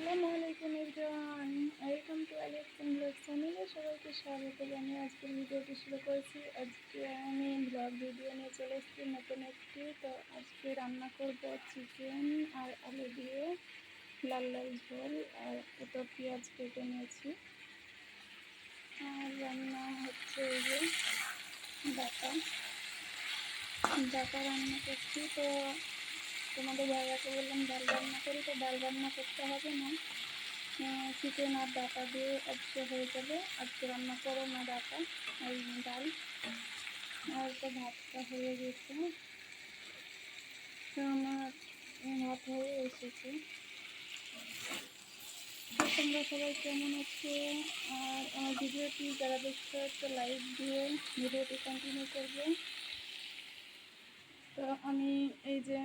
আসসালামু আলাইকুম everyone. Welcome to Aliyasin blog চ্যানেলে সবাইকে স্বাগত জানিয়ে আজকের ভিডিওটি শুরু করেছি। আজকে আমি ব্লগ ভিডিও নিয়ে চলে এসেছি নতুন একটি। তো আজকে রান্না করব চিকেন আর আলু দিয়ে লাল লাল ঝোল আর এটা পেঁয়াজ কেটে নিয়েছি। আর রান্না হচ্ছে এই যে ডাটা। ডাটা রান্না করছি। তো তোমাদের জায়গাকে বললাম, ডাল রান্না করি তো, ডাল রান্না করতে হবে না। চিকেন আর ডাটা দিয়ে আজকে হয়ে যাবে। আজকে রান্না করো না ডাটা আর ডাল। আর তো ভাতটা হয়ে গেছে। তো আমার ভাত হয়ে এসেছে। তোমরা সবাই কেমন আছো? আর আমার ভিডিওটি যারা দেখতে হচ্ছে লাইক দিয়ে ভিডিওটি কন্টিনিউ করবে। তো আমি এই যে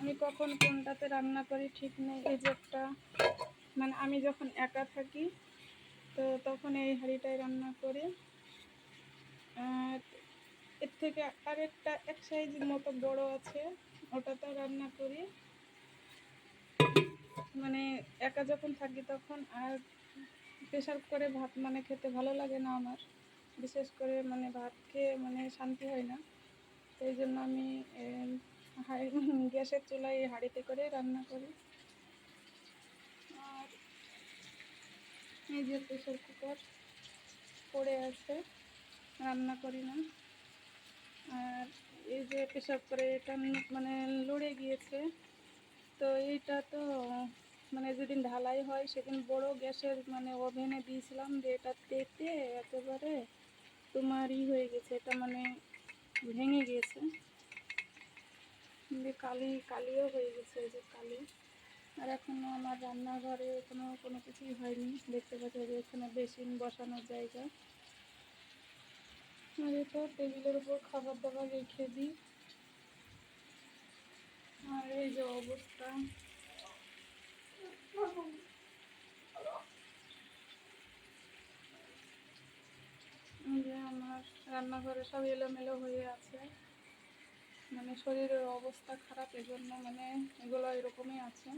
আমি কখন কোনটাতে রান্না করি ঠিক নেই, এই যে একটা মানে আমি যখন একা থাকি, তো তখন এই হাঁড়িটাই রান্না করি। আর এর থেকে আরেকটা এক সাইজের মতো বড় আছে, ওটাতেও রান্না করি। মানে একা যখন থাকি তখন আর প্রেশার করে ভাত মানে খেতে ভালো লাগে না আমার। বিশেষ করে মানে ভাত খেয়ে মানে শান্তি হয় না। সেই জন্য আমি গ্যাসের চুলায় হাঁড়িতে করে রান্না করি। আর এই যে প্রেশার কুকার পড়ে আছে, রান্না করি না। আর এই যে প্রেশার করে এটা মানে লড়ে গিয়েছে, তো এইটা তো মানে যেদিন ঢালাই হয় সেদিন বড় গ্যাসের মানে ওভেনে দিয়েছিলাম যে এটা তেতে একেবারে তোমার ই হয়ে গেছে, এটা মানে ভেঙে গিয়েছে। যে কালি, কালিও হয়ে গেছে, এই যে কালি। আর এখনও আমার রান্নাঘরে কোনো কোনো কিছুই হয়নি। দেখতে পাচ্ছি যে এখানে বেসিন বসানোর জায়গা। আর এটা টেবিলের উপর খাবার দাবার রেখে দিই। আর এই যে অবস্থা। আমার রান্নাঘরে সব এলোমেলো হয়ে আছে। মানে শরীরের অবস্থা খারাপ এজন্য মানে এগুলো এরকমই আছে।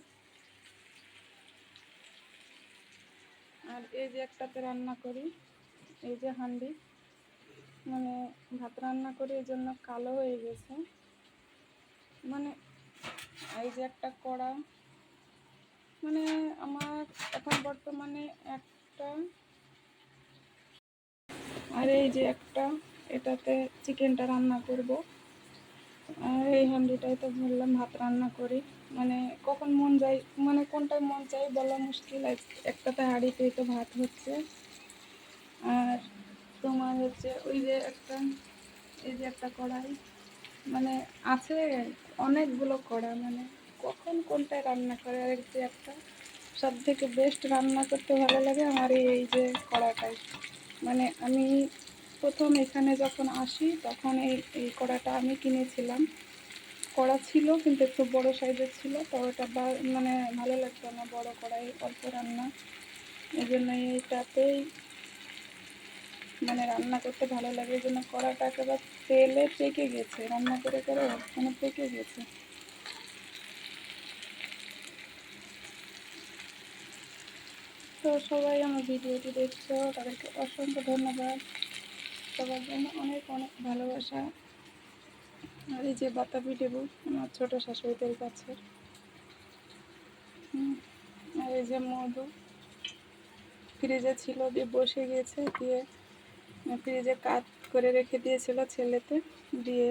আর এই যে একটাতে রান্না করি, এই যে হান্ডি মানে ভাত রান্না করি এই জন্য কালো হয়ে গেছে। মানে এই যে একটা কড়া মানে আমার এখন বর্তমানে একটা আর এই যে একটা, এটাতে চিকেনটা রান্না করব। এই হান্ডিটাই তো বললাম ভাত রান্না করি। মানে কখন মন যায় মানে কোনটায় মন চাই বলা মুশকিল। একটাতে হাঁড়িতেই তো ভাত হচ্ছে। আর তোমার হচ্ছে ওই যে একটা, এই যে একটা কড়াই। মানে আছে অনেকগুলো কড়া মানে কখন কোনটায় রান্না করে আর যে একটা। সব থেকে বেস্ট রান্না করতে ভালো লাগে আমার এই যে কড়াটাই। মানে আমি প্রথম এখানে যখন আসি, তখন এই এই কড়াটা আমি কিনেছিলাম। কড়া ছিল, কিন্তু একটু বড় সাইজের ছিল, তো ওটা মানে ভালো লাগতো না, বড় কড়াই, অল্প রান্না। এই জন্য এইটাতেই মানে রান্না করতে ভালো লাগে। এই জন্য কড়াটা একেবারে তেলে পেকে গেছে, রান্না করে করে মানে পেকে গেছে। তো সবাই আমার ভিডিওটি দেখছ, তাদেরকে অসংখ্য ধন্যবাদ। সবার জন্য অনেক অনেক ভালোবাসা। আর এই যে বাতাবি লেবু, আমার ছোটো শাশুড়িদের কাছে আর এই যে মধু। ফ্রিজে ছিল দিয়ে বসে গিয়েছে, দিয়ে ফ্রিজে কাত করে রেখে দিয়েছিল ছেলেতে। দিয়ে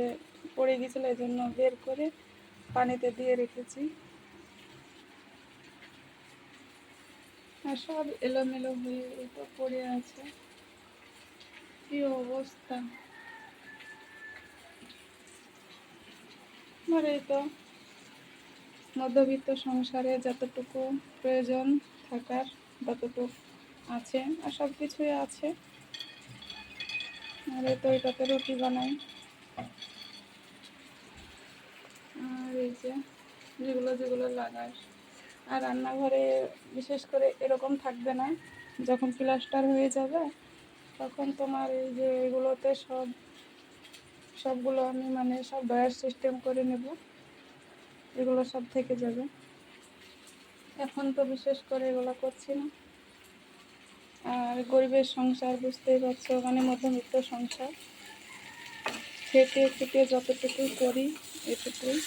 পড়ে গিয়েছিল এই জন্য বের করে পানিতে দিয়ে রেখেছি। আর সব এলোমেলো হয়ে তো পড়ে আছে। কি অবস্থা? আর এই তো, মধ্যবিত্ত সংসারে যতটুকু প্রয়োজন থাকার, ততটুকু আছে আর সব কিছুই আছে। আর এই তো এটাতে রুটি বানাই। আর এই যে যেগুলো যেগুলো লাগায় আর রান্নাঘরে বিশেষ করে এরকম থাকবে না, যখন প্লাস্টার হয়ে যাবে তখন তোমার এই যে এগুলোতে সব, সবগুলো আমি মানে সব ডয়ার সিস্টেম করে নেব। এগুলো সব থেকে যাবে। এখন তো বিশেষ করে এগুলো করছি না। আর গরিবের সংসার, বুঝতেই পারছ মানে মধ্যবিত্ত সংসার। খেতে খেতে যতটুকু করি, এটুকুই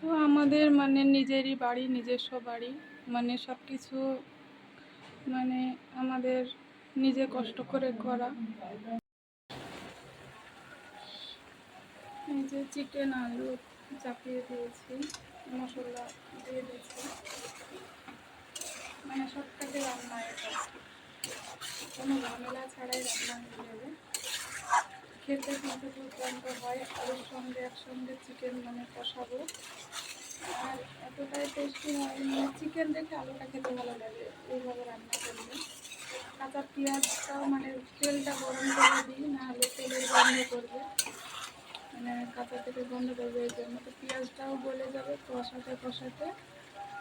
তো আমাদের মানে নিজেরই বাড়ি, নিজস্ব বাড়ি মানে সব কিছু মানে আমাদের নিজে কষ্ট করে করা। এই যে চিকেন আলু চাপিয়ে দিয়েছি, মশলা দিয়ে দিয়েছি। মানে সবটাকে রান্না এটা কোনো ঝামেলা ছাড়াই রান্না হয়ে যাবে। খেতে কিন্তু দুর্দান্ত হয়। আলুর সঙ্গে একসঙ্গে চিকেন মানে কষাবো। আর এতটাই টেস্টি হয় চিকেন দেখে আলুটা খেতে ভালো লাগে, এইভাবে রান্না করলে। কাঁচা পেঁয়াজটাও মানে তেলটা গরম করে দিই, না হলে তেলের গন্ধ করবে। মানে কাঁচা থেকে গন্ধ করবে এই জন্য। তো পেঁয়াজটাও গলে যাবে কষাতে কষাতে,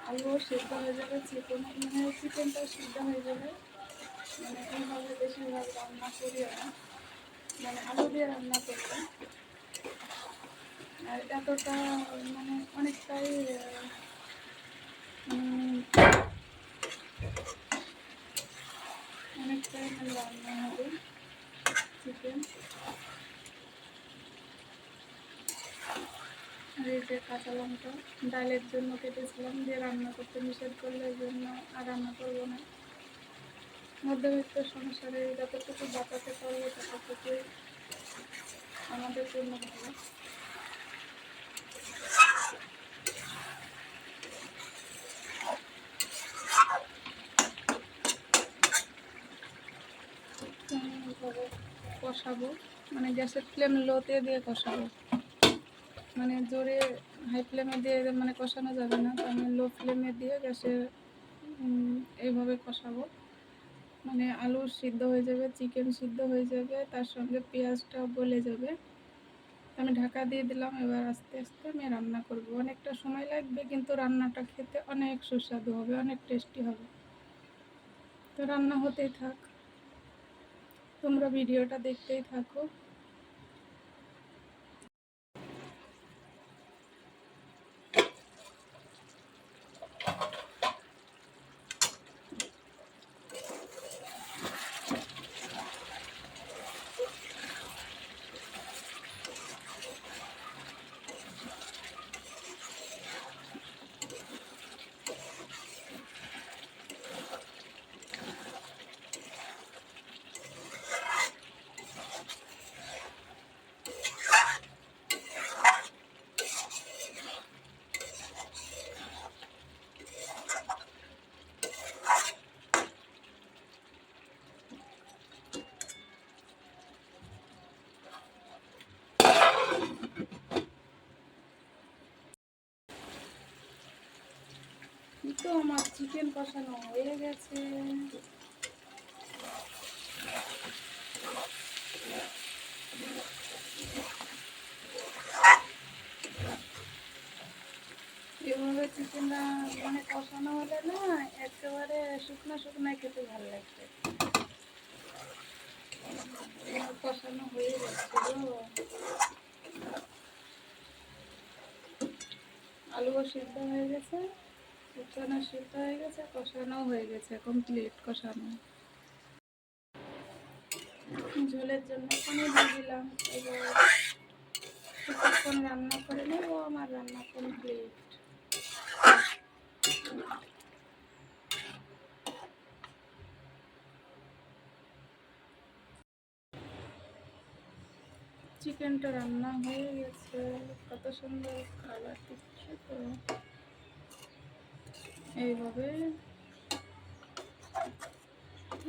আলুও সিদ্ধ হয়ে যাবে চিকেন মানে চিকেনটাও সিদ্ধ হয়ে যাবে। মানে এইভাবে বেশিরভাগ রান্না করি আমি মানে আলু দিয়ে রান্না করব। আর এতটা মানে অনেকটাই অনেকটাই মানে রান্না হবে চিকেন আর এই যে কাঁচা লঙ্কা, ডালের জন্য কেটেছিলাম, দিয়ে রান্না করতে নিষেধ করলে জন্য আর রান্না করব না। মধ্যবিত্ত সংসারে যতটুকু বাঁচাতে পারব ততটুকুই আমাদের জন্য ভালো এইভাবে কষাবো। মানে গ্যাসের ফ্লেম লোতে দিয়ে কষাবো। মানে জোরে হাই ফ্লেমে দিয়ে মানে কষানো যাবে না। তো আমি লো ফ্লেমে দিয়ে গ্যাসে এইভাবে কষাবো। মানে আলু সিদ্ধ হয়ে যাবে চিকেন সিদ্ধ হয়ে যাবে, তার সঙ্গে পেঁয়াজটাও গলে যাবে। আমি ঢাকা দিয়ে দিলাম, এবার আস্তে আস্তে আমি রান্না করব। অনেকটা সময় লাগবে, কিন্তু রান্নাটা খেতে অনেক সুস্বাদু হবে, অনেক টেস্টি হবে। তো রান্না হতেই থাক। তোমরা ভিডিওটা দেখতেই থাকো এই তো আমার চিকেন কষানো হয়ে গেছে। এভাবে চিকেনটা মানে কষানো হলে না একেবারে শুকনো শুকনো খেতে ভালো আমার কষানো হয়ে যাচ্ছে গো আলুও সিদ্ধ হয়ে গেছে। চিকেনও সিদ্ধ হয়ে গেছে কষানো হয়ে গেছে কমপ্লিট কষানো। ঝোলের জন্য পানি দিয়ে দিলাম, এবার কিছুক্ষণ রান্না করে নেব, আমার রান্না কমপ্লিট চিকেনটা রান্না হয়ে গেছে, কত সুন্দর কালার দিচ্ছে তো। এইভাবে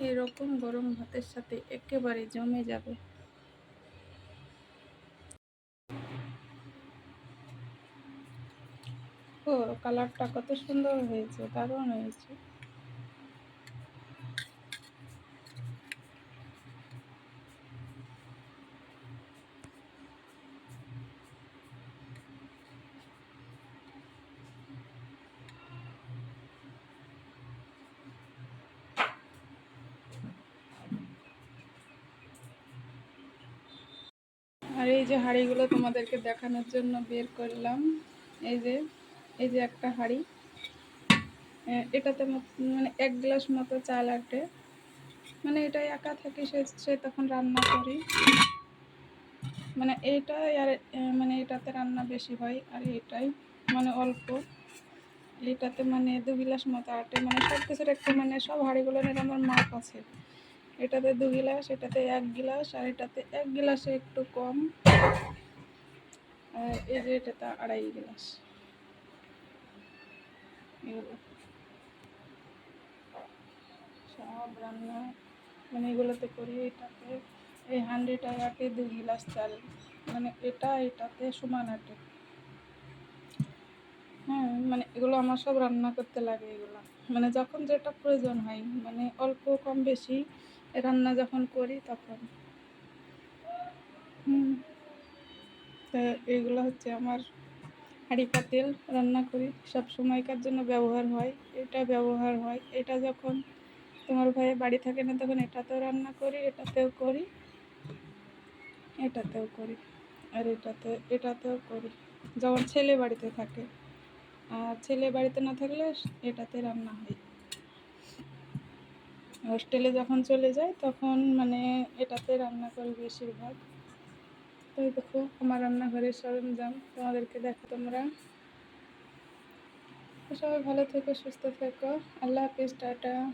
এরকম গরম ভাতের সাথে একেবারে জমে যাবে। ও কালারটা কত সুন্দর হয়েছে, দারুণ হয়েছে। আর এই যে হাঁড়িগুলো তোমাদেরকে দেখানোর জন্য বের করলাম। এই যে এই যে একটা হাঁড়ি। এটাতে মানে এক গ্লাস মতো চাল আটে। মানে এটা একা থাকি সে সে তখন রান্না করি। মানে এইটাই আর মানে এটাতে রান্না বেশি হয় আর এটাই মানে অল্প। এটাতে মানে দু গিলাস মতো আটে। মানে সব কিছুর একটু মানে সব হাঁড়িগুলোর আমার মাপ আছে। এটাতে দু গিলাস, এটাতে এক গিলাস, আর এটাতে এক গিলাসে একটু কম। আর এই যে এটাতে আড়াই গিলাস। এগুলো সব রান্না মানে এগুলোতে করি, এটাতে এই হান্ডিটা আটে দু গিলাস চাল। মানে এটা, এটাতে সমান আটে। হ্যাঁ মানে এগুলো আমার সব রান্না করতে লাগে এগুলো। মানে যখন যেটা প্রয়োজন হয় মানে অল্প কম বেশি রান্না যখন করি তখন। এইগুলো হচ্ছে আমার হাঁড়ি পাতিল রান্না করি। সব সময়কার জন্য ব্যবহার হয়, এটা ব্যবহার হয়, এটা যখন তোমার ভাই বাড়ি থাকে না তখন এটাতেও রান্না করি, এটাতেও করি এটাতেও করি, আর এটাতে, এটাতেও করি। যখন ছেলে বাড়িতে থাকে, আর ছেলে বাড়িতে না থাকলে এটাতে রান্না হয়। হোস্টেলে যখন চলে যায়, তখন মানে এটাতে রান্না করি বেশিরভাগ। তো দেখো, আমার রান্নাঘরের সরঞ্জাম তোমাদেরকে দেখো তোমরা। সবাই ভালো থেকো, সুস্থ থেকো। আল্লাহ হাফিজ, টাটা।